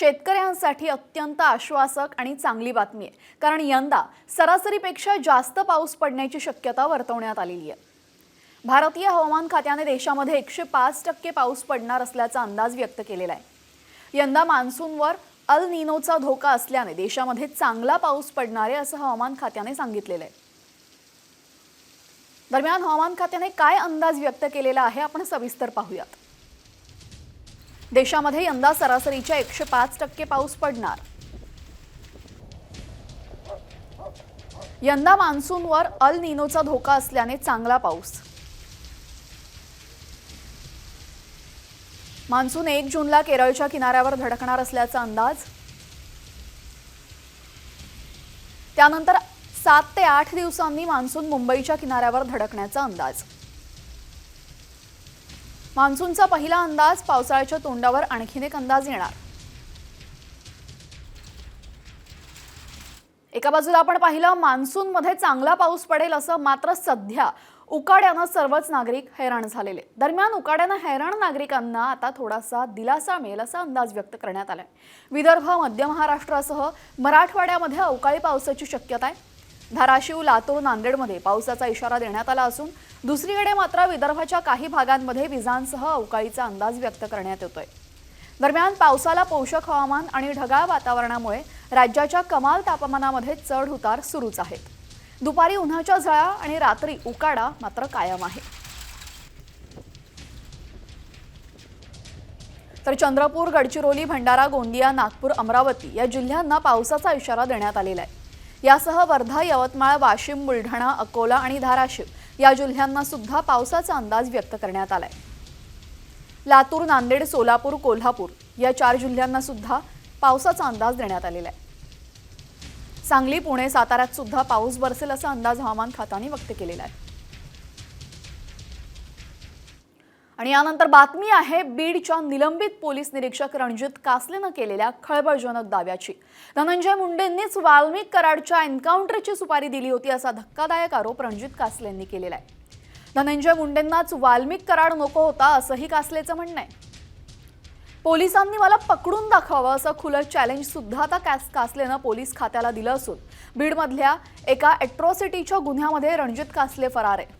शेतकऱ्यांसाठी अत्यंत आश्वासक आणि चांगली बातमी आहे. कारण यंदा सरासरीपेक्षा जास्त पाऊस पडण्याची शक्यता वर्तवण्यात आलेली आहे. भारतीय हवामान खात्याने देशामध्ये एकशे पाच टक्के पाऊस पडणार असल्याचा अंदाज व्यक्त केलेला आहे. यंदा मान्सूनवर अल निनोचा धोका असल्याने देशामध्ये चांगला पाऊस पडणार आहे असं हवामान खात्याने सांगितलेलं आहे. दरम्यान हवामान खात्याने काय अंदाज व्यक्त केलेला आहे आपण सविस्तर पाहूयात. देशामध्ये यंदा सरासरीच्या एकशे पाच टक्के पाऊस पडणार. यंदा मान्सूनवर अल निनोचा धोका असल्याने चांगला पाऊस. मान्सून एक जूनला केरळच्या किनाऱ्यावर धडकणार असल्याचा अंदाज. त्यानंतर सात ते आठ दिवसांनी मान्सून मुंबईच्या किनाऱ्यावर धडकण्याचा अंदाज. मान्सूनचा पहिला अंदाज पावसाळ्याच्या तोंडावर आणखीन एक अंदाज येणार. एका बाजूला आपण पाहिलं मान्सूनमध्ये चांगला पाऊस पडेल असं मात्र सध्या उकाड्यानं सर्वच नागरिक हैराण झालेले. दरम्यान उकाड्यानं हैराण नागरिकांना आता थोडासा दिलासा मिळेल असा अंदाज व्यक्त करण्यात आलाय. विदर्भ मध्य महाराष्ट्रासह मराठवाड्यामध्ये अवकाळी पावसाची शक्यता आहे. धाराशिव लातूर नांदेडमध्ये पावसाचा इशारा देण्यात आला असून दुसरीकडे मात्र विदर्भाच्या काही भागांमध्ये विजांसह अवकाळीचा अंदाज व्यक्त करण्यात येतोय. दरम्यान पावसाला पोषक हवामान आणि ढगाळ वातावरणामुळे राज्याच्या कमाल तापमानामध्ये चढ उतार सुरूच आहेत दुपारी उन्हाच्या झळा आणि रात्री उकाडा मात्र कायम आहे. तर चंद्रपूर गडचिरोली भंडारा गोंदिया नागपूर अमरावती या जिल्ह्यांना पावसाचा इशारा देण्यात आलेला आहे. यासह वर्धा यवतमाळ वाशिम बुलढाणा अकोला आणि धाराशिव या जिल्ह्यांना सुद्धा पावसाचा अंदाज व्यक्त करण्यात आलाय. लातूर नांदेड सोलापूर कोल्हापूर या चार जिल्ह्यांना सुद्धा पावसाचा अंदाज देण्यात आलेला आहे सांगली पुणे साताऱ्यात सुद्धा पाऊस बरसेल असा अंदाज हवामान खात्याने व्यक्त केलेला आहे. आणि यानंतर बातमी आहे बीडच्या निलंबित पोलीस निरीक्षक रणजित कासलेनं केलेल्या खळबळजनक दाव्याची. धनंजय मुंडेंनीच वाल्मिक कराडच्या एन्काउंटरची सुपारी दिली होती असा धक्कादायक आरोप रणजित कासलेंनी केलेला आहे. धनंजय मुंडेंनाच वाल्मिक कराड नको होता असंही कासलेचं म्हणणं आहे. पोलिसांनी मला पकडून दाखवावं असं खुलं चॅलेंज सुद्धा आता कॅस कासलेनं पोलीस खात्याला दिलं असून बीडमधल्या एका ॲट्रॉसिटीच्या गुन्ह्यामध्ये रणजित कासले फरार आहे.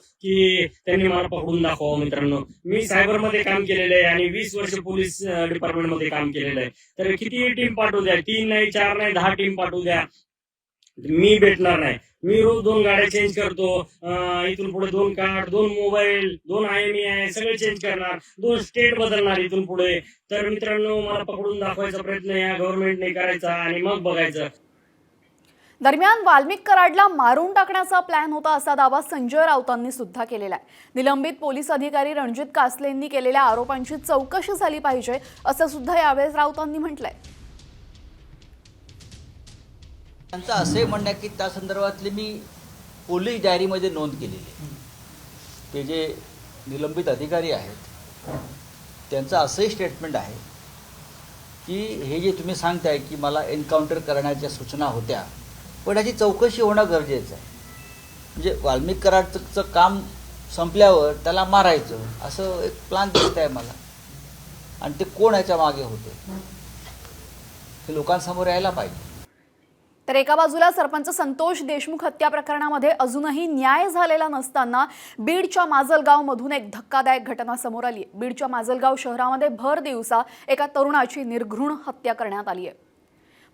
की त्यांनी मला पकडून दाखवा मित्रांनो. मी सायबरमध्ये काम केलेलं आहे आणि वीस वर्ष पोलीस डिपार्टमेंटमध्ये काम केलेलं आहे. तर किती टीम पाठवू द्या? तीन नाही चार नाही दहा टीम पाठवू द्या. मी भेटणार नाही. मी रोज दोन गाड्या चेंज करतो. इथून पुढे दोन कार्ड दोन मोबाईल दोन आय एम आहे सगळे चेंज करणार. दोन स्टेट बदलणार इथून पुढे. तर मित्रांनो मला पकडून दाखवायचा प्रयत्न या गव्हर्नमेंटने करायचा आणि मग बघायचं. दरम्यान वाल्मिक कराडला मारून टाकण्याचा प्लॅन होता असा दावा संजय राऊतांनी सुद्धा केलेला आहे. निलंबित पोलीस अधिकारी रणजित कासलेंनी केलेल्या आरोपांची चौकशी झाली पाहिजे असं सुद्धा यावेळेस राऊतांनी म्हटलंय. त्यांचं असे म्हणणं की त्या संदर्भातली मी पोलीस डायरीमध्ये नोंद केलेली आहे. ते जे निलंबित अधिकारी आहेत त्यांचं असंही स्टेटमेंट आहे की हे जे तुम्ही सांगताय की मला एन्काउंटर करण्याच्या सूचना होत्या पण याची चौकशी होणं गरजेचं आहे. म्हणजे वाल्मिक कराडचं काम संपल्यावर त्याला मारायचं असं एक प्लान दिसत आहे मला. आणि ते कोण याच्या मागे होते? हे लोकांसमोर यायला पाहिजे. तर एका बाजूला सरपंच संतोष देशमुख हत्या प्रकरणामध्ये अजूनही न्याय झालेला नसताना बीडच्या माजलगावमधून एक धक्कादायक घटना समोर आली आहे. बीडच्या माजलगाव शहरामध्ये भर दिवसा एका तरुणाची निर्घृण हत्या करण्यात आली आहे.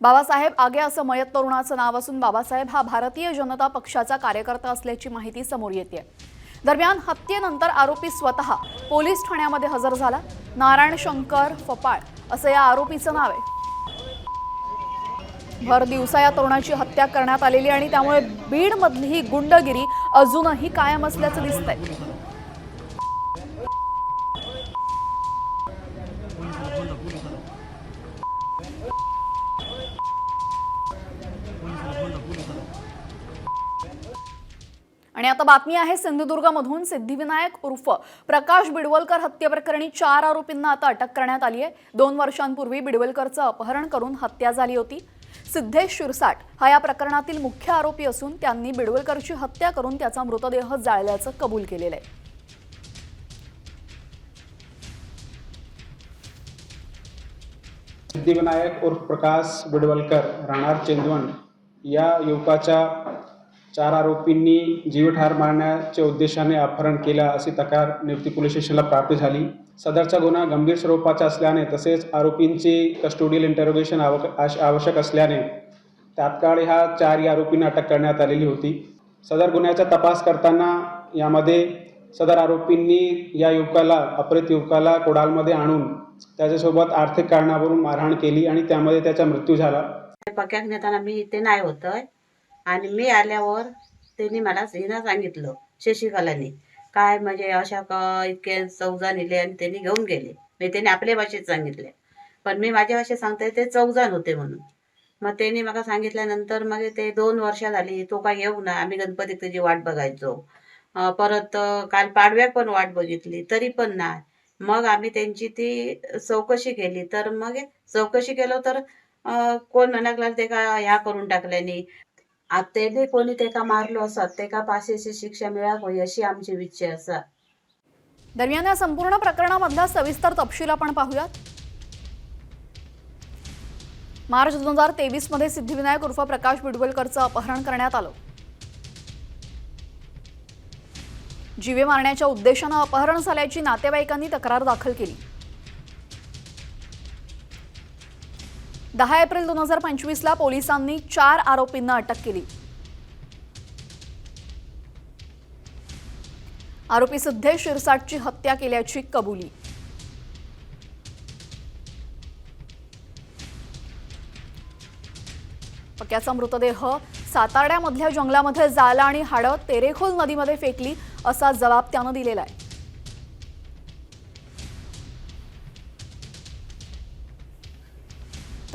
बाबासाहेब आगे असं मयत तरुणाचं नाव असून बाबासाहेब हा भारतीय जनता पक्षाचा कार्यकर्ता असल्याची माहिती समोर येते दरम्यान हत्येनंतर आरोपी स्वतः पोलीस ठाण्यामध्ये हजर झाला. नारायण शंकर फपाळ असं या आरोपीचं नाव आहे. भर दिवसा या तरुणाची हत्या करण्यात आलेली आणि त्यामुळे बीडमधली ही गुंडगिरी अजूनही कायम असल्याचं दिसतंय. आणि आता बातमी आहे सिंधुदुर्गमधून सिद्धिविनायक उर्फ प्रकाश बिडवलकर हत्येप्रकरणी चार आरोपींना आता अटक करण्यात आली आहे. दोन वर्षांपूर्वी बिडवलकरचं अपहरण करून हत्या झाली होती. सिद्धेश शिरसाट हा या प्रकरणातील मुख्य आरोपी असून त्यांनी बिडवलकरची हत्या करून त्याचा मृतदेह जाळल्याचं कबूल केलेलं आहे. सिद्धिविनायक उर्फ प्रकाश बिडवलकर राहणार चेंदवण या युवकाच्या चार आरोपींनी जीवठार मारण्याच्या उद्देशाने अपहरण केला अशी तक्रार नियुक्ती पोलीस स्टेशनला प्राप्त झाली. सदरचा गुन्हा गंभीर स्वरूपाचा असल्याने तसेच आरोपींची कस्टोडियल इंटरोगेशन आवश्यक असल्याने तात्काळ ह्या चारही आरोपींना अटक करण्यात आलेली होती. सदर गुन्ह्याचा तपास करताना यामध्ये सदर आरोपींनी या युवकाला अपहरित युवकाला कोडालमध्ये आणून त्याच्यासोबत आर्थिक कारणावरून मारहाण केली आणि त्यामध्ये त्याचा मृत्यू झाला. पक्यात नेताना मी इथे नाही होतंय. आणि मी आल्यावर त्यांनी मला हिनं सांगितलं शशिकलाने. काय म्हणजे अशा क इतके चौजा नेले आणि त्यांनी घेऊन गेले. मी त्यांनी आपल्या भाषेत सांगितले. पण मी माझ्या भाषेत सांगते ते चौजान होते म्हणून. मग त्यांनी मला सांगितल्यानंतर मग ते दोन वर्ष झाली तो काय येऊ ना आम्ही गणपतीत तुझी वाट बघायचो. परत काल पाडव्या पण वाट बघितली तरी पण नाही मग आम्ही त्यांची ती चौकशी केली तर मग चौकशी केलं तर कोण म्हणाक ते का ह्या करून टाकल्याने? आता कोणी तेका मारलो असत तेका पाशेची शिक्षा मिळावी अशी आमची इच्छा असा दरम्यान या संपूर्ण प्रकरणामधला सविस्तर तपशील आपण पाहूयात. मार्च दोन हजार तेवीसमध्ये सिद्धिविनायक उर्फ प्रकाश बिडवलकरचं अपहरण करण्यात आलं. जीवे मारण्याच्या उद्देशानं अपहरण झाल्याची नातेवाईकांनी तक्रार दाखल केली. दहा एप्रिल दोन हजार पंचवीसला पोलिसांनी चार आरोपींना अटक केली. आरोपी सिद्धेश शिरसाटची हत्या केल्याची कबुली. पक्याचा मृतदेह सातार्ड्यामधल्या जंगलामध्ये जाळला आणि हाडं तेरेखोल नदीमध्ये फेकली असा जबाब त्यानं दिलेला आहे.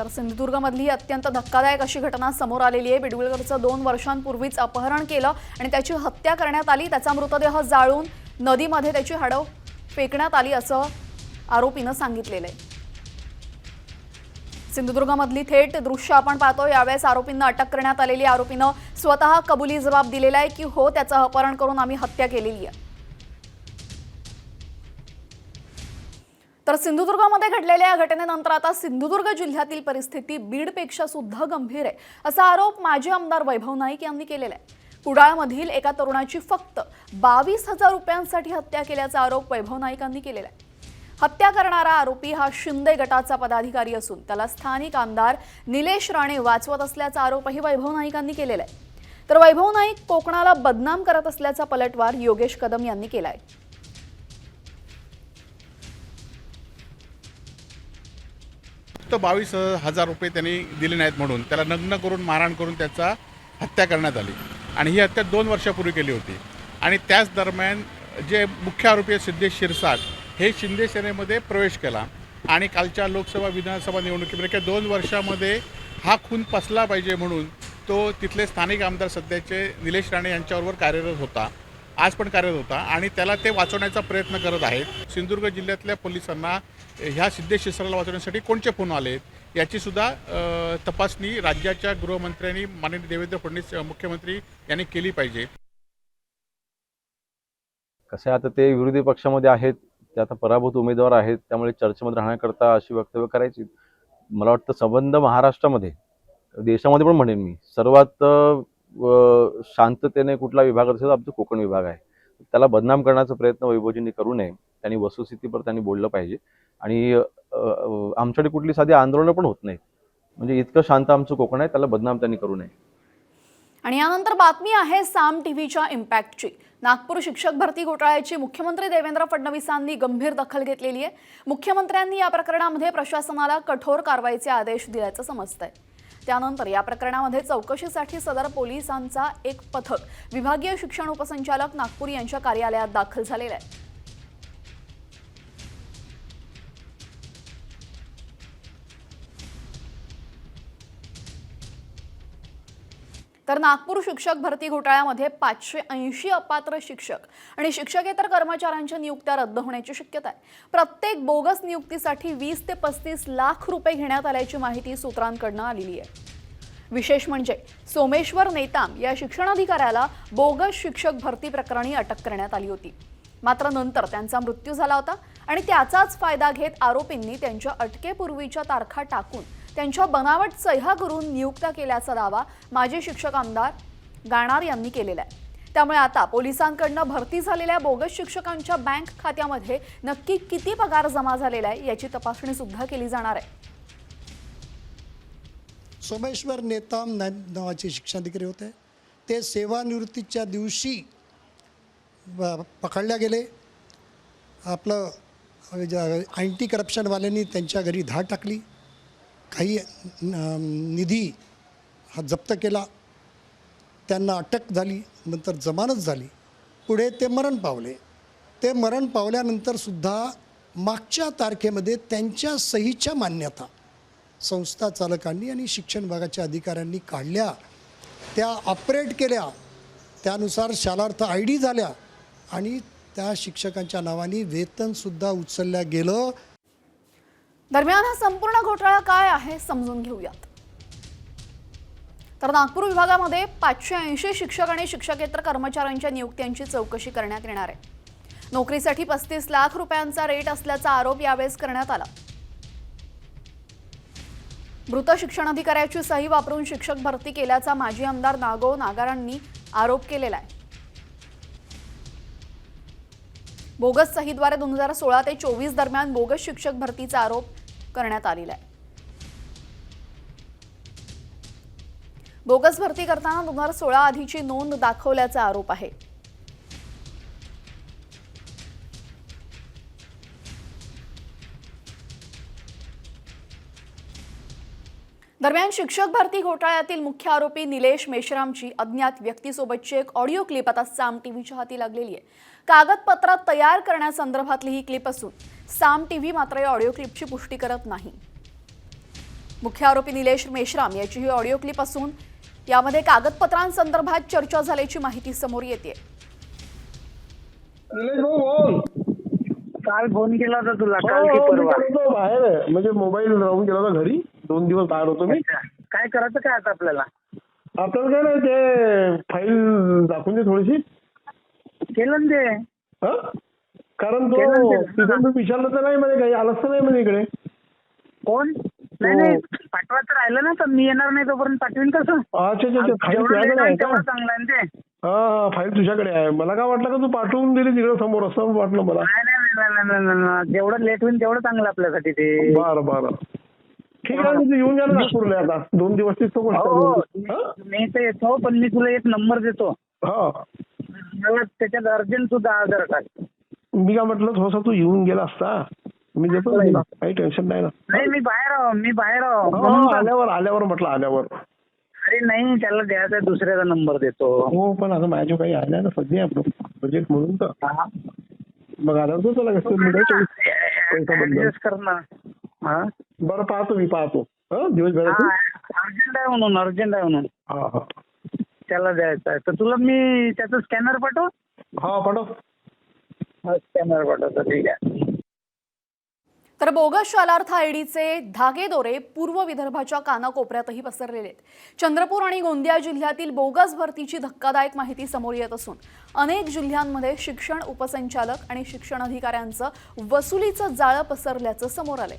तर सिंधुदुर्गमधली अत्यंत धक्कादायक अशी घटना समोर आलेली आहे. बिडवलकरचं दोन वर्षांपूर्वीच अपहरण केलं आणि त्याची हत्या करण्यात आली. त्याचा मृतदेह जाळून नदीमध्ये त्याची हाडं फेकण्यात आली असं आरोपीनं सांगितलेलं आहे. सिंधुदुर्गमधली थेट दृश्य आपण पाहतो. यावेळेस आरोपींना अटक करण्यात आलेली आरोपीनं स्वतः कबुली जबाब दिलेला आहे की हो त्याचं अपहरण करून आम्ही हत्या केलेली आहे. तर सिंधुदुर्गामध्ये घडलेल्या या घटनेनंतर आता सिंधुदुर्ग जिल्ह्यातील परिस्थिती बीडपेक्षा सुद्धा गंभीर आहे. असा आरोप माजी आमदार वैभव नाईक यांनी केलेला आहे. कुडाळमधील एका तरुणाची फक्त बावीस हजार रुपयांसाठी हत्या केल्याचा आरोप वैभव नाईकांनी केलेला आहे. हत्या करणारा आरोपी हा शिंदे गटाचा पदाधिकारी असून त्याला स्थानिक आमदार निलेश राणे वाचवत असल्याचा आरोपही वैभव नाईकांनी केलेला आहे. तर वैभव नाईक कोकणाला बदनाम करत असल्याचा पलटवार योगेश कदम यांनी केला आहे. फक्त बावीस हजार रुपये त्यांनी दिले नाहीत म्हणून. त्याला नग्न करून मारहाण करून त्याचा हत्या करण्यात आली. आणि ही हत्या दोन वर्षापूर्वी केली होती. आणि त्याच दरम्यान जे मुख्य आरोपी सिद्धेश शिरसाट हे शिंदे सेनेमध्ये प्रवेश केला. आणि कालच्या लोकसभा विधानसभा निवडणुकीमध्ये दोन वर्षामध्ये हा खून पसला पाहिजे म्हणून तो तिथले स्थानिक आमदार सध्याचे निलेश राणे यांच्याबरोबर कार्यरत होता. आज पण कार्यरत होता आणि त्याला ते वाचवण्याचा प्रयत्न करत आहेत. सिंधुदुर्ग जिल्ह्यातल्या पोलिसांना ह्या सिद्धेश शिरसाला वाचवण्यासाठी कोणते फोन आले याची सुद्धा तपासणी राज्याच्या गृहमंत्र्यांनी माननीय देवेंद्र फडणवीस मुख्यमंत्री यांनी केली पाहिजे. कसे आता ते विरोधी पक्षामध्ये आहेत ते आता पराभूत उमेदवार आहेत त्यामुळे चर्चेमध्ये राहण्याकरता अशी वक्तव्य करायची. मला वाटतं संबंध महाराष्ट्रामध्ये देशामध्ये पण म्हणेन मी सर्वात शांततेने कुठला विभाग असेल तर आमचा कोकण विभाग आहे. त्याला बदनाम करण्याचा प्रयत्न वैभवजींनी करू नये. त्यांनी वस्तुस्थितीवर त्यांनी बोललं पाहिजे. आणि आमच्याकडे कुठली साधी आंदोलनं पण होत नाहीत. म्हणजे इतकं शांत आमचं कोकण आहे त्याला बदनाम त्यांनी करू नये. आणि यानंतर बातमी आहे साम टीव्हीच्या इम्पॅक्टची. नागपूर शिक्षक भरती घोटाळ्याची मुख्यमंत्री देवेंद्र फडणवीसांनी गंभीर दखल घेतलेली आहे. मुख्यमंत्र्यांनी या प्रकरणामध्ये प्रशासनाला कठोर कारवाईचे आदेश दिल्याचं समजतंय. त्यानंतर या प्रकरणामध्ये चौकशीसाठी सदर पोलिसांचा एक पथक विभागीय शिक्षण उपसंचालक नागपूर यांच्या कार्यालयात दाखल झालेलं आहे. तर नागपूर शिक्षक भरती घोटाळ्यामध्ये पाचशे ऐंशी अपात्र शिक्षक आणि शिक्षकेतर कर्मचाऱ्यांच्या नियुक्त्या रद्द होण्याची शक्यता आहे. प्रत्येक बोगस नियुक्तीसाठी वीस ते पस्तीस लाख रुपये घेण्यात आल्याची माहिती सूत्रांकडनं आलेली आहे. विशेष म्हणजे सोमेश्वर नेताम या शिक्षणाधिकाऱ्याला बोगस शिक्षक भरती प्रकरणी अटक करण्यात आली होती. मात्र नंतर त्यांचा मृत्यू झाला होता आणि त्याचाच फायदा घेत आरोपींनी त्यांच्या अटकेपूर्वीच्या तारखा टाकून त्यांच्या बनावट सह्या करून नियुक्त्या केल्याचा दावा माजी शिक्षक आमदार गाणार यांनी केलेला आहे. त्यामुळे आता पोलिसांकडनं भरती झालेल्या बोगस शिक्षकांच्या बँक खात्यामध्ये नक्की किती पगार जमा झालेला आहे याची तपासणी सुद्धा केली जाणार आहे. सोमेश्वर नेताम नावाचे शिक्षणाधिकारी होते. ते सेवानिवृत्तीच्या दिवशी पकडल्या गेले. आपलं अँटी करप्शनवाल्यांनी त्यांच्या घरी धाड टाकली. काही निधी हा जप्त केला त्यांना अटक झाली नंतर जमानत झाली पुढे ते मरण पावले. ते मरण पावल्यानंतरसुद्धा मागच्या तारखेमध्ये त्यांच्या सहीच्या मान्यता संस्था चालकांनी आणि शिक्षण विभागाच्या अधिकाऱ्यांनी काढल्या. त्या ऑपरेट केल्या. त्यानुसार शालार्थ आय डी झाल्या आणि त्या शिक्षकांच्या नावाने वेतनसुद्धा उचलल्या गेलं. दरम्यान हा संपूर्ण घोटाळा काय आहे समजून घेऊयात. तर नागपूर विभागामध्ये पाचशे ऐंशी शिक्षक आणि शिक्षकेतर कर्मचाऱ्यांच्या नियुक्त्यांची चौकशी करण्यात येणार आहे. नोकरीसाठी पस्तीस लाख रुपयांचा रेट असल्याचा आरोप यावेळेस करण्यात आला. मृत शिक्षण अधिकाऱ्याची सही वापरून शिक्षक भरती केल्याचा माजी आमदार नागो नागारांनी आरोप केलेला आहे. बोगस सहीद्वारे दोन हजार सोळा ते चोवीस दरम्यान बोगस शिक्षक भरतीचा आरोप करण्यात आलेला आहे. बोगस भरती करताना दोन हजार सोळा आधीची नोंद दाखवल्याचा आरोप आहे. दरम्यान शिक्षक भरती घोटाळ्यातील मुख्य आरोपी निलेश मेश्रामची अज्ञात व्यक्तीसोबतची एक ऑडिओ क्लिप आता साम टीव्हीच्या हाती लागलेली आहे. कागदपत्रात तयार करण्यासंदर्भातली ही क्लिप असून साम टीव्ही मात्र या ऑडिओ क्लिपची पुष्टी करत नाही. मुख्य आरोपी निलेश मेश्राम याची ही ऑडिओ क्लिप असून यामध्ये कागदपत्रांसंदर्भात चर्चा झाल्याची माहिती समोर येते निलेश भाऊ बोल. काल फोन केला होता तुला हो, काल की हो, मी परवा. करतो बाहेर आहे. म्हणजे मोबाईल राहून गेला होता घरी. दोन दिवस बाहेर होतो मी. अच्छा. काय करायचं काय आता आपल्याला? आपल्याला काय नाही ते फाईल दाखवून दे थोडीशी. केलं ना ते. हं? कारण तो ते. तिथून मी विचारलं तर नाही म्हणजे काही आलंच तर नाही म्हणजे इकडे. कोण? नाही नाही. पाठवायचं राहिलं ना तर मी येणार नाही तोपर्यंत पाठवीन कसं? चांगलं आहे ते. हा हा फाईल तुझ्याकडे आहे. मला काय वाटलं का तू पाठवून दिली तिकडे समोर असं वाटलं मला. नाही नाही नाही, नाही, नाही, नाही, नाही. जेवढं लेट होईल तेवढं चांगलं आपल्यासाठी ते. बरं बरं. ठीक आहे तू येऊन जा ना नागपूरला आता. दोन दिवस तिथं हो हो. हं? मी तर येतो पण मी तुला एक नंबर देतो. हा. त्याच्यात अर्जंट तू दहा हजार टाक मी काय म्हटलं थोडासा तू येऊन गेला असता. मी देतो. काही टेन्शन नाही ना. नाही मी बाहेर मी बाहेर हो, आल्यावर आल्यावर म्हटलं आल्यावर. अरे नाही त्याला द्यायचा दुसऱ्याचा नंबर देतो. हो पण आता माझ्या काही आल्या ना सध्या प्रोजेक्ट म्हणून तर. मग आल्यावर तो? तुला कसं बरं पाहतो मी पाहतो. हं दिवसभरात अर्जंट आहे म्हणून अर्जंट आहे म्हणून. त्याला द्यायचं आहे. तर तुला मी त्याचं स्कॅनर पाठव? हा पाठव. स्कॅनर पाठवतो तर बोगस शालार्थ आयडीचे धागेदोरे पूर्व विदर्भाच्या कानाकोपऱ्यातही पसरलेले आहेत. चंद्रपूर आणि गोंदिया जिल्ह्यातील बोगस भरतीची धक्कादायक माहिती समोर येत असून अनेक जिल्ह्यांमध्ये शिक्षण उपसंचालक आणि शिक्षण अधिकाऱ्यांचं वसुलीचं जाळं पसरल्याचं समोर आलंय.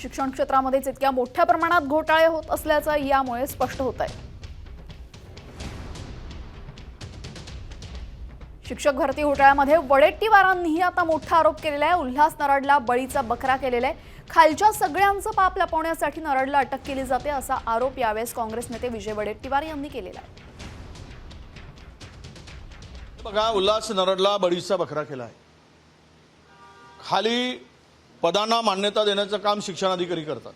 शिक्षण क्षेत्रामध्येच इतक्या मोठ्या प्रमाणात घोटाळे होत असल्याचं यामुळे स्पष्ट होत आहे शिक्षक भरती घोटाळ्यामध्ये वडेट्टीवारांनीही आता मोठा आरोप केलेला आहे. उल्हास नरडला बळीचा बकरा केलेला आहे. खालच्या सगळ्यांचं पाप लपवण्यासाठी नरडला अटक केली जाते असा आरोप यावेळेस काँग्रेस नेते विजय वडेट्टीवार यांनी केलेला आहे. बघा उल्हास नरडला बळीचा बकरा केला आहे. खाली पदांना मान्यता देण्याचं काम शिक्षणाधिकारी करतात.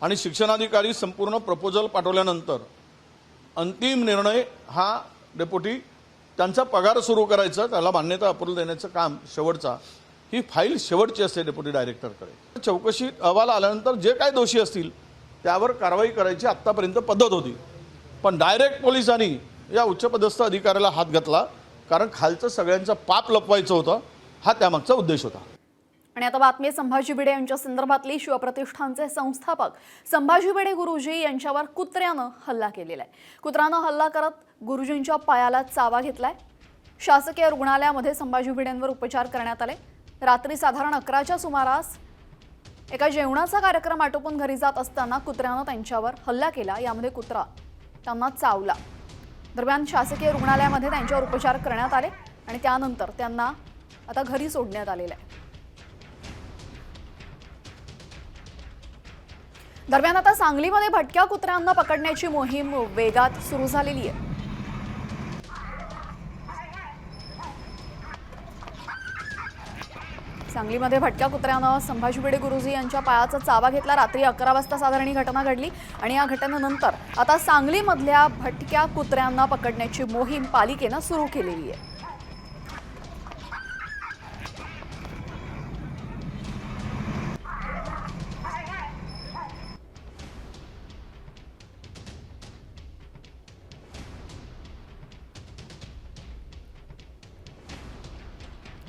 आणि शिक्षणाधिकारी संपूर्ण प्रपोजल पाठवल्यानंतर अंतिम निर्णय हा डेप्युटी त्यांचा पगार सुरू करायचा त्याला मान्यता अप्रूव्हल देण्याचं काम शेवटचा ही फाईल शेवटची असते डेप्युटी डायरेक्टरकडे. चौकशी अहवाल आल्यानंतर जे काय दोषी असतील त्यावर कारवाई करायची आत्तापर्यंत पद्धत होती. पण डायरेक्ट पोलिसांनी या उच्चपदस्थ अधिकाऱ्याला हात घातला कारण खालचं सगळ्यांचं पाप लपवायचं होतं हा त्यामागचा उद्देश होता. आणि आता बातमी संभाजी भिडे यांच्या संदर्भातली शिवप्रतिष्ठानचे संस्थापक. संभाजी भिडे गुरुजी यांच्यावर कुत्र्यानं हल्ला केलेला आहे. कुत्र्यानं हल्ला करत गुरुजींच्या पायाला चावा घेतलाय. शासकीय रुग्णालयामध्ये संभाजी भिडेंवर उपचार करण्यात आले. रात्री साधारण अकराच्या सुमारास एका जेवणाचा कार्यक्रम आटोपून घरी जात असताना कुत्र्यानं त्यांच्यावर हल्ला केला. यामध्ये कुत्रा त्यांना चावला. दरम्यान शासकीय रुग्णालयामध्ये त्यांच्यावर उपचार करण्यात आले आणि त्यानंतर त्यांना आता घरी सोडण्यात आलेलं आहे. दरम्यान आता सांगलीमध्ये भटक्या कुत्र्यांना पकडण्याची मोहीम वेगात सुरू झालेली आहे. सांगलीमध्ये भटक्या कुत्र्यानं संभाजी भिडे गुरुजी यांच्या पायाचा चावा घेतला. रात्री अकरा वाजता साधारण ही घटना घडली आणि या घटनेनंतर आता सांगलीमधल्या भटक्या कुत्र्यांना पकडण्याची मोहीम पालिकेनं सुरू केलेली आहे.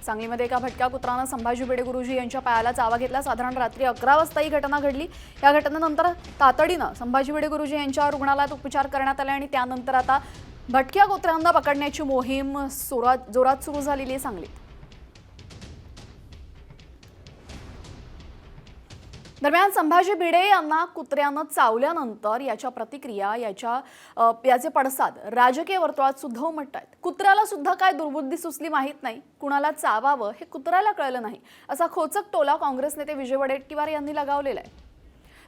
सांगलीमध्ये एका भटक्या कुत्रानं संभाजी भिडे गुरुजी यांच्या पायाला चावा घेतला. साधारण रात्री अकरा वाजता ही घटना घडली. या घटनेनंतर तातडीनं संभाजी भिडे गुरुजी यांच्या रुग्णालयात उपचार करण्यात आले आणि त्यानंतर आता भटक्या कुत्र्यांना पकडण्याची मोहीम सुरात जोरात सुरू झालेली आहे सांगलीत. दरम्यान संभाजी भिडे यांना कुत्र्यानं चावल्यानंतर याच्या प्रतिक्रिया याच्या याचे पडसाद राजकीय वर्तुळात सुद्धा उमटत आहेत. कुत्र्याला सुद्धा काय दुर्बुद्धी सुचली माहीत नाही. कुणाला चावावं हे कुत्र्याला कळलं नाही. असा खोचक टोला काँग्रेस नेते विजय वडेट्टीवार यांनी लगावलेला आहे.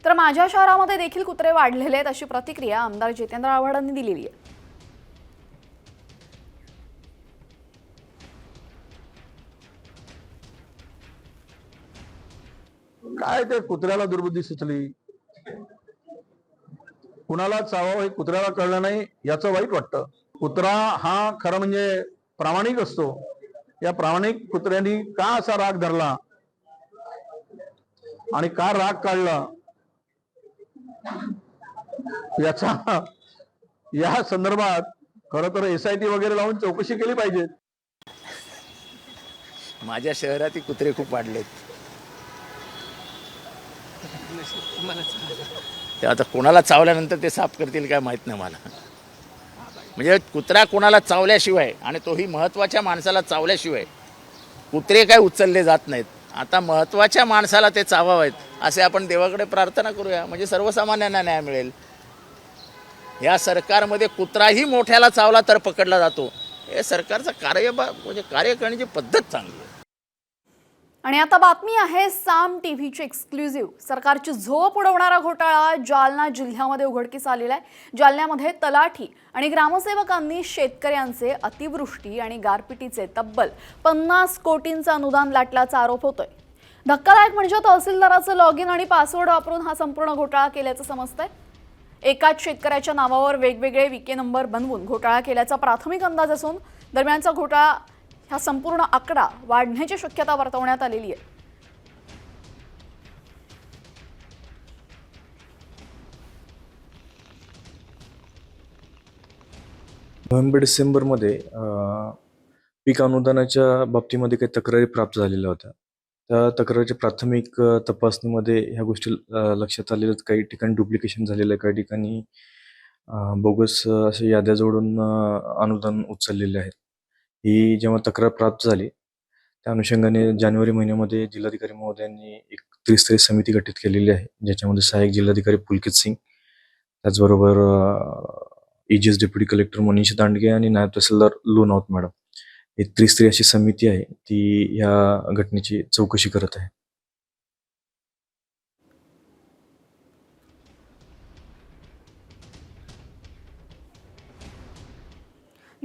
तर माझ्या शहरामध्ये देखील कुत्रे वाढलेले आहेत अशी प्रतिक्रिया आमदार जितेंद्र आव्हाडांनी दिलेली आहे. काय ते कुत्र्याला दुर्बुद्धी सुचली? कुणाला चावावं हे कुत्र्याला कळलं नाही याचं वाईट वाटतं. कुत्रा हा खरं म्हणजे प्रामाणिक असतो. या प्रामाणिक कुत्र्यांनी का असा राग धरला? आणि का राग काढला? याचा या संदर्भात खरं तर एसआयटी वगैरे लावून चौकशी केली पाहिजे. माझ्या शहरातही कुत्रे खूप वाढलेत. ते आता कोणाला चावल्यानंतर ते साफ करतील काय माहीत नाही मला. म्हणजे कुत्रा कोणाला चावल्याशिवाय आणि तोही महत्त्वाच्या माणसाला चावल्याशिवाय कुत्रे काय उचलले जात नाहीत. आता महत्त्वाच्या माणसाला ते चावावेत असे आपण देवाकडे प्रार्थना करूया. म्हणजे सर्वसामान्यांना न्याय मिळेल. या सरकारमध्ये कुत्राही मोठ्याला चावला तर पकडला जातो. हे सरकारचं कार्य म्हणजे कार्य करण्याची पद्धत चांगली आहे. आणि आता बातमी आहे साम टी व्हीची एक्सक्लुझिव्ह सरकारची झोप उडवणारा घोटाळा जालना जिल्ह्यामध्ये उघडकीस आलेला आहे. जालन्यामध्ये तलाठी आणि ग्रामसेवकांनी शेतकऱ्यांचे अतिवृष्टी आणि गारपिटीचे तब्बल पन्नास कोटींचं अनुदान लाटल्याचा आरोप होतोय. धक्कादायक म्हणजे तहसीलदाराचं लॉग इन आणि पासवर्ड वापरून हा संपूर्ण घोटाळा केल्याचं समजतंय. एकाच शेतकऱ्याच्या नावावर वेगवेगळे विके नंबर बनवून घोटाळा केल्याचा प्राथमिक अंदाज असून दरम्यानचा घोटाळा हा संपूर्ण आकडा वाढण्याची शक्यता वर्तवण्यात आलेली आहे. नोव्हेंबर डिसेंबरमध्ये पीक अनुदानाच्या बाबतीमध्ये काही तक्रारी प्राप्त झालेल्या होत्या. त्या तक्रारीच्या प्राथमिक तपासणीमध्ये ह्या गोष्टी लक्षात आलेल्या आहेत. काही ठिकाणी डुप्लिकेशन झालेलं आहे काही ठिकाणी बोगस अशा याद्या जोडून अनुदान उचललेले आहेत. ही जेव्हा तक्रार प्राप्त झाली त्या अनुषंगाने जानेवारी महिन्यामध्ये जिल्हाधिकारी महोदयांनी एक त्रिस्तरीय समिती गठीत केलेली आहे ज्याच्यामध्ये सहाय्यक जिल्हाधिकारी पुलकित सिंग त्याचबरोबर AGS deputy collector Manish Dandge आणि नायब तहसीलदार लोनावत मॅडम. ही त्रिस्तरीय अशी समिती आहे ती या घटनेची चौकशी करत आहे.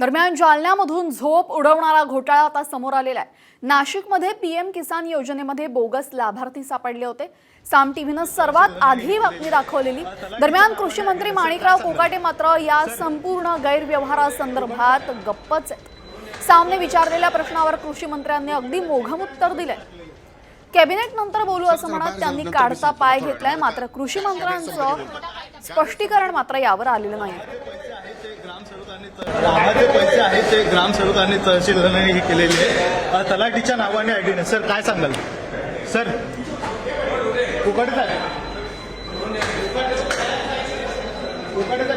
दरम्यान जालन्यामधून झोप उडवणारा घोटाळा आता समोर आलेला आहे. नाशिकमध्ये पीएम किसान योजनेमध्ये बोगस लाभार्थी सापडले होते. साम टीव्हीनं सर्वात आधी बातमी दाखवलेली. दरम्यान कृषी मंत्री माणिकराव कोकाटे मात्र या संपूर्ण गैरव्यवहारासंदर्भात गप्पच आहेत. सामने विचारलेल्या प्रश्नावर कृषी मंत्र्यांनी अगदी मोघम उत्तर दिलंय. कॅबिनेट नंतर बोलू असं म्हणत त्यांनी काढता पाय घेतलाय. मात्र कृषी मंत्र्यांचं स्पष्टीकरण मात्र यावर आलेलं नाही जे पैसे आहेत ते ग्रामसेवकांनी तहसीलदारांनी हे केलेले आहे तलाठीच्या नावाने आयडी नाही सर काय सांगाल? सर फुकटच आहे.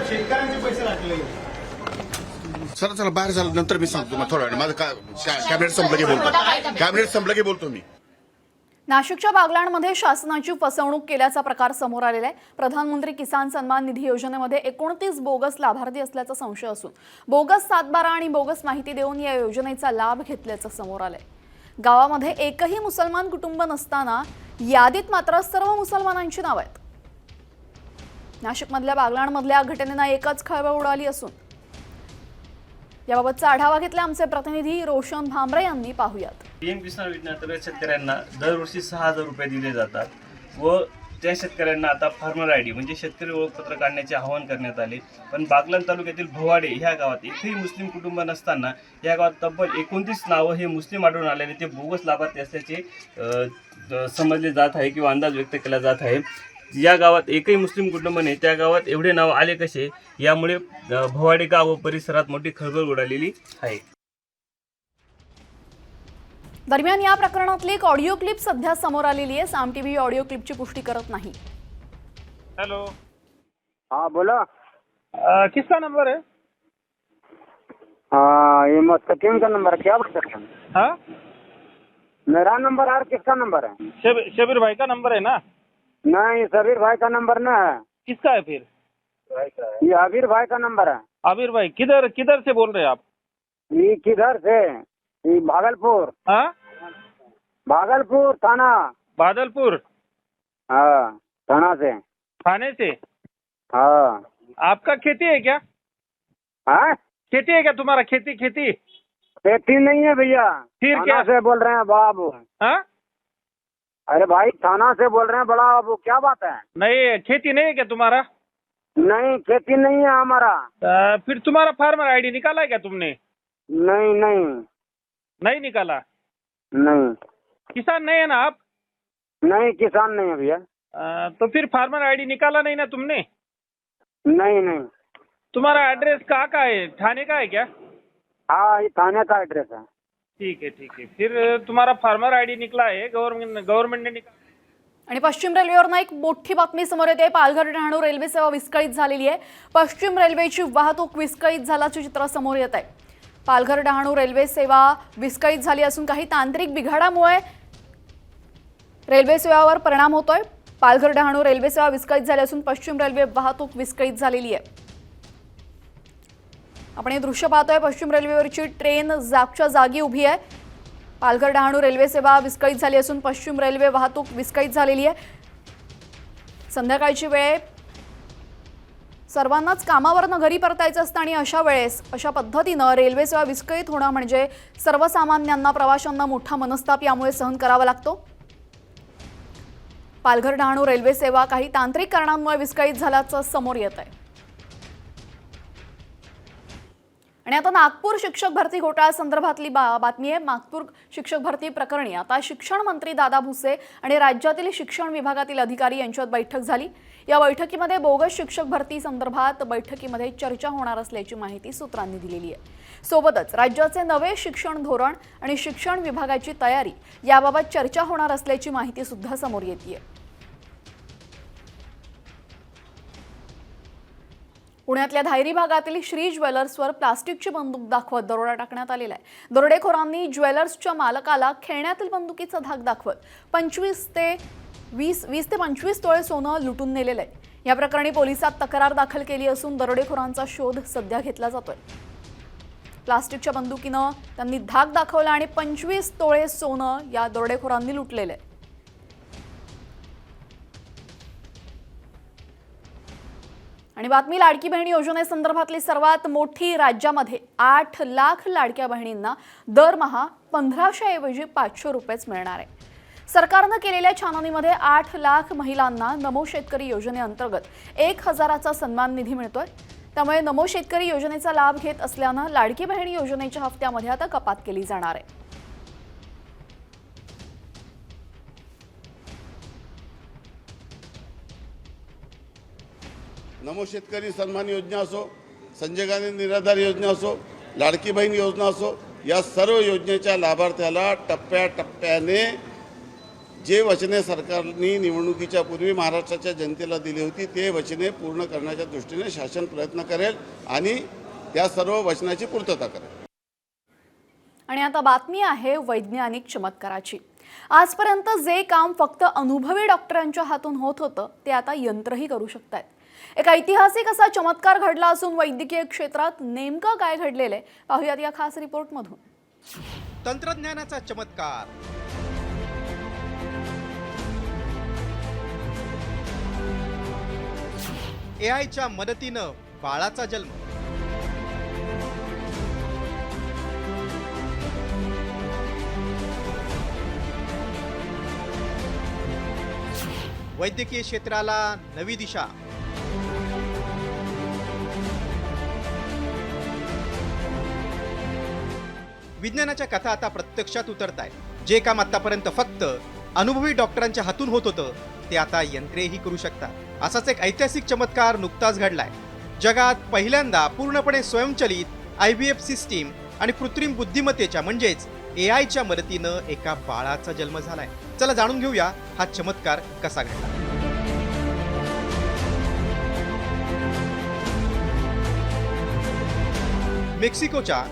शेतकऱ्यांचे पैसे राखलेले चला चला बाहेर झालं. नंतर मी सांगतो मग थोडा वेळ माझं कॅबिनेट संपलं की बोलतो. कॅबिनेट संपलं की बोलतो मी. नाशिकच्या बागलाणमध्ये शासनाची फसवणूक केल्याचा प्रकार समोर आलेला आहे. प्रधानमंत्री किसान सन्मान निधी योजनेमध्ये एकोणतीस बोगस लाभार्थी असल्याचा संशय असून बोगस सातबारा आणि बोगस माहिती देऊन या योजनेचा लाभ घेतल्याचं समोर आलंय. गावामध्ये एकही मुसलमान कुटुंब नसताना यादीत मात्र सर्व मुसलमानांची नावं आहेत. नाशिकमधल्या बागलाणमधल्या घटनेनं एकच खळबळ उडाली असून याबाबतचा आढावा घेतला आमचे प्रतिनिधी रोशन भांबरे यांनी. पाहूयात. पीएम किसान योजनेअंतर्गत शेतकऱ्यांना दरवर्षी सहा हजार रुपये दिले जातात व त्या शेतकऱ्यांना आता फार्मर आय डी म्हणजे शेतकरी ओळखपत्र काढण्याचे आवाहन करण्यात आले. पण बागलाण तालुक्यातील भवाडे ह्या गावात एकही मुस्लिम कुटुंब नसताना या गावात तब्बल एकोणतीस नावं हे मुस्लिम आढळून आल्याने ते बोगस लाभार्थी असल्याचे समजले जात आहे किंवा अंदाज व्यक्त केला जात आहे. या गावात एकही मुस्लिम कुटुंब नाही. त्या गावात एवढे नाव आले कसे? यामुळे भवाडे गाव व परिसरात मोठी खळबळ उडालेली आहे. दरम्यान या प्रकरणातली एक ऑडिओ क्लिप सध्या समोर आलेली आहे. साम टीव्ही ऑडिओ क्लिपची पुष्टी करत नाही. हॅलो. हाँ बोलो. किसका नंबर है हाँ ये का नंबर है क्या बता सकते हैं? हाँ मेरा नंबर और किसका नंबर है शबीर शबीर भाई का नंबर है ना? नहीं सबीर भाई का नंबर ना है। किसका है फिर? ये अबीर भाई का नंबर है। आबिर भाई किधर किधर से बोल रहे हैं आप? ये किधर से? ये भागलपुर। हाँ? भागलपुर थाना। भागलपुर? हाँ थाना से। थाने से? हाँ। आपका खेती है क्या? हाँ? खेती है क्या तुम्हारा खेती खेती? खेती नहीं है भैया। फिर क्या? से बोल रहे हैं बाबू। हाँ? अरे भाई थाना से बोल रहे हैं बड़ा बाबू क्या बात है? नहीं खेती नहीं है क्या तुम्हारा? नहीं खेती नहीं है हमारा। फिर तुम्हारा फार्मर आईडी निकाला है क्या तुमने? नहीं नहीं। नहीं निकाला? नहीं। किसान नहीं है ना आप? नहीं किसान नहीं है भैया। तो फिर फार्मर आईडी निकाला नहीं ना तुमने? नहीं नहीं। तुम्हारा एड्रेस कहाँ का है? थाने का है क्या? हाँ ये थाने का एड्रेस है। ठीक है ठीक है फिर तुम्हारा फार्मर आईडी निकला है गवर्नमेंट गवर्नमेंट ने निकाला आणि पश्चिम रेल्वेवरनं एक मोठी बातमी समोर येते. पालघर डहाणू रेल्वे सेवा विस्कळीत झालेली आहे. पश्चिम रेल्वेची वाहतूक विस्कळीत झाल्याचे चित्र समोर येत आहे. पालघर डहाणू रेल्वे सेवा विस्कळीत झाली असून काही तांत्रिक बिघाडामुळे रेल्वे सेवावर परिणाम होतोय. पालघर डहाणू रेल्वे सेवा विस्कळीत झाली असून पश्चिम रेल्वे वाहतूक विस्कळीत झालेली आहे. आपण हे दृश्य पाहतोय पश्चिम रेल्वेवरची ट्रेन जागच्या जागी उभी आहे. पालघर डहाणू रेल्वे सेवा विस्कळीत झाली असून पश्चिम रेल्वे वाहतूक विस्कळीत झालेली आहे. संध्याकाळची वेळ सर्वांनाच कामावरनं घरी परतायचं असतं आणि अशा वेळेस अशा पद्धतीनं रेल्वे सेवा विस्कळीत होणं म्हणजे सर्वसामान्यांना प्रवाशांना मोठा मनस्ताप यामुळे सहन करावा लागतो. पालघर डहाणू रेल्वे सेवा काही तांत्रिक कारणांमुळे विस्कळीत झाल्याचं समोर येत आहे. आणि आता नागपूर शिक्षक भरती घोटाळ्या संदर्भातली बा बातमी आहे. नागपूर शिक्षक भरती प्रकरणी आता शिक्षण मंत्री दादा भुसे आणि राज्यातील शिक्षण विभागातील अधिकारी यांच्यात बैठक झाली. या बैठकीमध्ये बोगस शिक्षक भरती संदर्भात बैठकीमध्ये चर्चा होणार असल्याची माहिती सूत्रांनी दिलेली आहे. सोबतच राज्याचे नवे शिक्षण धोरण आणि शिक्षण विभागाची तयारी याबाबत चर्चा होणार असल्याची माहिती सुद्धा समोर येते पुण्यातल्या धायरी भागातील श्री ज्वेलर्सवर प्लास्टिकची बंदूक दाखवत दरोडा टाकण्यात आलेला आहे. दरोडेखोरांनी ज्वेलर्सच्या मालकाला खेळण्यातील बंदुकीचा धाक दाखवत पंचवीस ते वीस वीस ते पंचवीस तोळे सोनं लुटून नेलेलं आहे. या प्रकरणी पोलिसात तक्रार दाखल केली असून दरोडेखोरांचा शोध सध्या घेतला जातोय. प्लास्टिकच्या बंदुकीनं त्यांनी धाक दाखवला आणि पंचवीस तोळे सोनं या दरोडेखोरांनी लुटलेलं आहे. आणि बातमी लाडकी बहिणी योजनेसंदर्भातली सर्वात मोठी राज्यामध्ये आठ लाख लाडक्या बहिणींना दरमहा पंधराशे ऐवजी पाचशे रुपयेच मिळणार आहे. सरकारनं केलेल्या छाननीमध्ये आठ लाख महिलांना नमो शेतकरी योजनेअंतर्गत एक हजाराचा सन्मान निधी मिळतोय. त्यामुळे नमो शेतकरी योजनेचा लाभ घेत असल्यानं लाडकी बहिणी योजनेच्या हप्त्यामध्ये आता कपात केली जाणार आहे. नमो शेतकरी सन्मान योजना असो संजय गांधी निराधार योजना असो लाडकी बहीण योजना असो या सर्व योजनेच्या लाभार्थ्याला टप्प्याटप्प्याने जे वचने सरकारने निवडणुकीच्या पूर्वी महाराष्ट्राच्या जनतेला दिली होती ते वचने पूर्ण करण्याच्या दृष्टीने शासन प्रयत्न करेल आणि त्या सर्व वचनाची पूर्तता करेल. आणि आता बातमी आहे वैज्ञानिक चमत्काराची. आजपर्यंत जे काम फक्त अनुभवी डॉक्टरांच्या हातून होत होतं ते आता यंत्रही करू शकत एक ऐतिहासिक असा चमत्कार घडला असून वैद्यकीय क्षेत्रात नेमकं काय घडलेलं आहे? पाहूयात या खास रिपोर्टमधून. तंत्रज्ञानाचा चमत्कार. ए आयच्या मदतीनं बाळाचा जन्म. वैद्यकीय क्षेत्राला नवी दिशा. विज्ञानाच्या कथा आता प्रत्यक्षात उतरत आहेत जे काम आतापर्यंत फक्त अनुभवी डॉक्टरांच्या हातून होत होतं ते आता यंत्रेही करू शकतात. असाच एक ऐतिहासिक चमत्कार नुकताच घडलाय. जगात पहिल्यांदा पूर्णपणे स्वयंचलित आय व्ही एफ सिस्टीम आणि कृत्रिम बुद्धिमत्तेच्या म्हणजेच ए आयच्या मदतीनं एका बाळाचा जन्म झालाय. चला जाणून घेऊया हा चमत्कार कसा घडला. मेक्सिकोच्या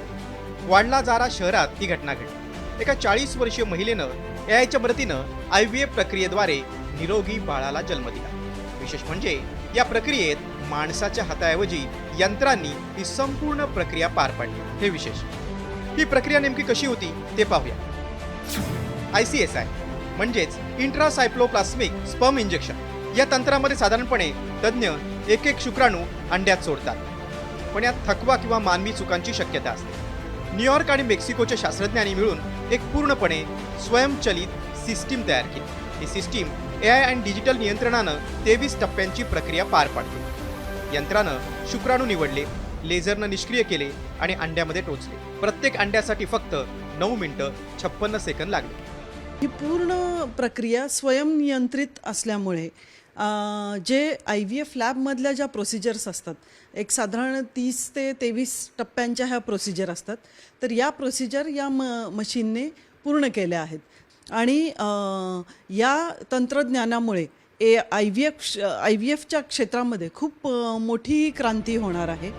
ग्वाडलाजारा शहरात ही घटना घडली. एका चाळीस वर्षीय महिलेनं ए आयच्या मदतीनं आय व्ही एफ प्रक्रियेद्वारे निरोगी बाळाला जन्म दिला. विशेष म्हणजे या प्रक्रियेत माणसाच्या हाताऐवजी यंत्रांनी ही संपूर्ण प्रक्रिया पार पाडली. हे विशेष. ही प्रक्रिया नेमकी कशी होती ते पाहूया. आय सी एस आय म्हणजेच इंट्रासायप्लोप्लास्मिक स्पर्म इंजेक्शन या तंत्रामध्ये साधारणपणे तज्ज्ञ एक एक शुक्राणू अंड्यात सोडतात. पण यात थकवा किंवा मानवी चुकांची शक्यता असते. न्यूयॉर्क आणि मेक्सिकोच्या शास्त्रज्ञांनी मिळून एक पूर्णपणे स्वयंचलित सिस्टीम तयार केली. ही सिस्टीम ए आय आणि डिजिटल नियंत्रणानं तेवीस टप्प्यांची प्रक्रिया पार पाडते यंत्रानं शुक्राणू निवडले लेझरनं निष्क्रिय केले आणि अंड्यामध्ये टोचले. प्रत्येक अंड्यासाठी फक्त नऊ मिनिटं छप्पन्न सेकंद लागले. ही पूर्ण प्रक्रिया स्वयंनियंत्रित असल्यामुळे जे आय व्ही एफ लॅबमधल्या ज्या प्रोसिजर्स असतात एक साधारण तीस ते तेवीस टप्प्यांच्या ह्या प्रोसिजर असतात तर या प्रोसिजर या म मशीनने पूर्ण केल्या आहेत. आणि या तंत्रज्ञानामुळे A I V F I V एफच्या क्षेत्रामध्ये खूप मोठी क्रांती होणार आहे.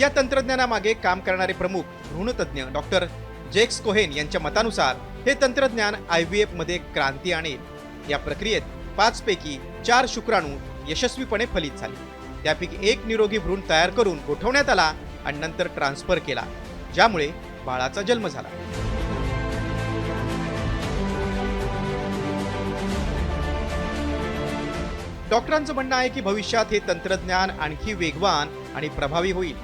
या तंत्रज्ञानामागे काम करणारे प्रमुख भ्रूणतज्ञ डॉक्टर जेक्स कोहेन यांच्या मतानुसार हे तंत्रज्ञान आय व्ही एफमध्ये क्रांती आणेल. या प्रक्रियेत पाचपैकी चार शुक्राणू यशस्वीपणे फलित झाले. त्यापैकी एक निरोगी भ्रूण तयार करून गोठवण्यात आला आणि नंतर ट्रान्सफर केला ज्यामुळे बाळाचा जन्म झाला. डॉक्टरांचं म्हणणं आहे की भविष्यात हे तंत्रज्ञान आणखी वेगवान आणि प्रभावी होईल.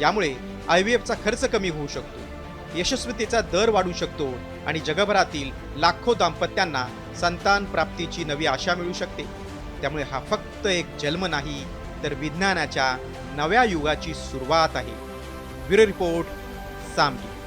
यामुळे आय व्ही एफचा खर्च कमी होऊ शकतो यशस्वीतेचा दर वाढू शकतो आणि जगभरातील लाखो दाम्पत्यांना संतान प्राप्तीची नवी आशा मिळू शकते. त्यामुळे हा फक्त एक जन्म नाही तर विज्ञानाच्या नव्या युगाची सुरुवात आहे. Bureau report सामगी